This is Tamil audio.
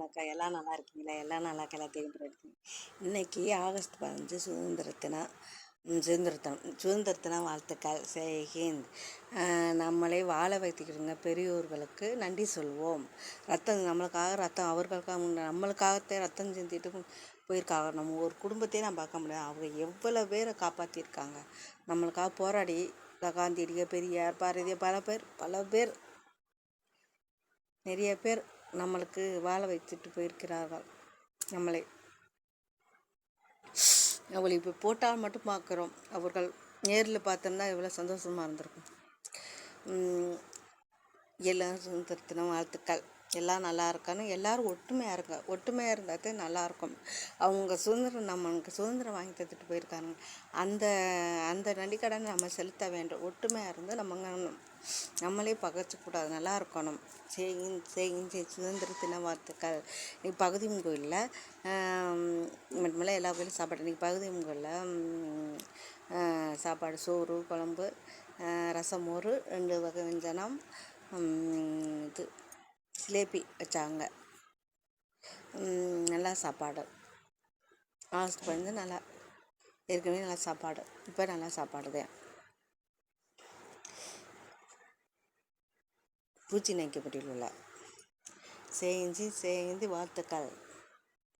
வணக்கம் எல்லாம் நல்லா இருக்கீங்களா எல்லாம் நல்லா எல்லாத்தையும் இருக்கீங்க இன்னைக்கு ஆகஸ்ட் பதினஞ்சு சுதந்திர தினம் சுதந்திர தினம் சுதந்திர தின வாழ்த்துக்கள் ஹிந்த் நம்மளை வாழ வைத்துக்கிடுங்க பெரியோர்களுக்கு நன்றி சொல்வோம். ரத்தம் நம்மளுக்காக ரத்தம் அவர்களுக்காக நம்மளுக்காகத்தே ரத்தம் சிந்திட்டு போயிருக்காங்க. நம்ம ஒரு குடும்பத்தையே நான் பார்க்க முடியாது. அவங்க எவ்வளோ பேரை காப்பாற்றிருக்காங்க நம்மளுக்காக போராடி காந்தியடிகள் பெரியார் பாரதியார் பல பேர் பல பேர் நிறைய பேர் நம்மளுக்கு வாழ வைத்துட்டு போயிருக்கிறார்கள் நம்மளை. அவளை இப்போ போட்டால் மட்டும் பார்க்குறோம். அவர்கள் நேரில் பார்த்தோம்னா எவ்வளோ சந்தோஷமாக இருந்திருக்கும். எல்லாரும் எல்லாம் சுதந்திர தினம் வாழ்த்துக்கள். எல்லாம் நல்லா இருக்கான்னு எல்லோரும் ஒற்றுமையாக இருங்க ஒற்றுமையாக இருந்தால் நல்லாயிருக்கும் அவங்க சுதந்திரம் நம்மளுக்கு சுதந்திரம் வாங்கி தந்துட்டு போயிருக்காங்க. அந்த அந்த நடிக்கடனை நம்ம செலுத்த வேண்டும். ஒற்றுமையாக இருந்து நம்ம நம்மளே பகச்சக்கூடாது நல்லா இருக்கணும் செய்யும் செய்யும் செய் சுதந்திர தின வாழ்த்துக்கள். இன்னைக்கு பகுதி கோயிலில் மட்டுமில்ல எல்லா கோயிலும் சாப்பாடு. இன்றைக்கி பகுதி கோயிலில் சாப்பாடு சோறு குழம்பு ரசம் மோர் ரெண்டு வகை வெஞ்சனம் இது ஜிலேபி வச்சாங்க. நல்லா சாப்பாடு. ஆஸ்ட் பண்ணி நல்லா ஏற்கனவே நல்லா சாப்பாடு. இப்போ நல்லா சாப்பாடு தான் பூச்சி நைக்கப்பட்டியில் உள்ள. சேஞ்சி வாழ்த்துக்கள்.